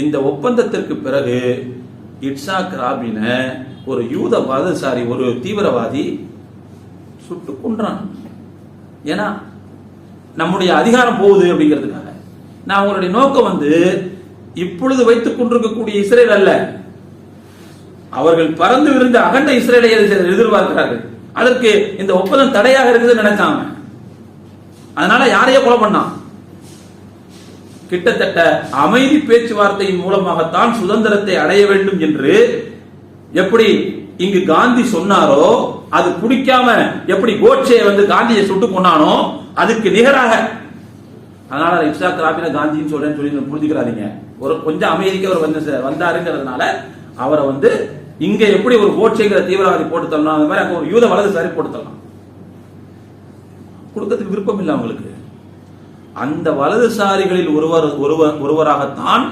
இந்த ஒப்பந்தத்திற்கு பிறகு இட்சாக் ராபின ஒரு யூத வலதுசாரி ஒரு தீவிரவாதி சுட்டு கொன்றான். ஏன்னா நம்முடைய அதிகாரம் போகுது அப்படிங்கிறதுக்காக. நான் உங்களுடைய நோக்கம் வந்து இப்பொழுது வைத்துக் கொண்டிருக்கக்கூடிய இஸ்ரேல் அல்ல. அவர்கள் பறந்து விருந்த அகண்ட இஸ்ரேலை எதிர்பார்க்கிறார்கள். அதற்கு இந்த ஒப்பந்தம் தடையாக இருக்குது நினைச்சாங்க அதனால யாரையோ கொலை பண்ணான். கிட்டத்தட்ட அமைதி பேச்சுவார்த்தையின் மூலமாகத்தான் சுதந்திரத்தை அடைய வேண்டும் என்று எப்படி இங்கு காந்தி சொன்னாரோ அது பிடிக்காம எப்படி கோட்சே வந்து காந்தியை சுட்டு கொண்டானோ அதுக்கு நிகராக. அதனால இப்சாக் ராபின காந்தின்னு சொல்றேன்னு சொல்லி புரிஞ்சுக்கிறாதீங்க. ஒரு கொஞ்சம் அமைதிக்கு அவர் வந்து வந்தாருங்கிறதுனால அவரை வந்து இங்க எப்படி ஒரு கோட்சேங்கிற தீவிரவாதி போட்டு தரணும் அந்த மாதிரி அங்க ஒரு யூத வலதுசாரி போட்டு தரலாம். கொடுக்கறதுக்கு விருப்பம் இல்லை அவங்களுக்கு. அந்த வலதுசாரிகளில் ஒருவர் ஒருவர் ஒருவராகத்தான்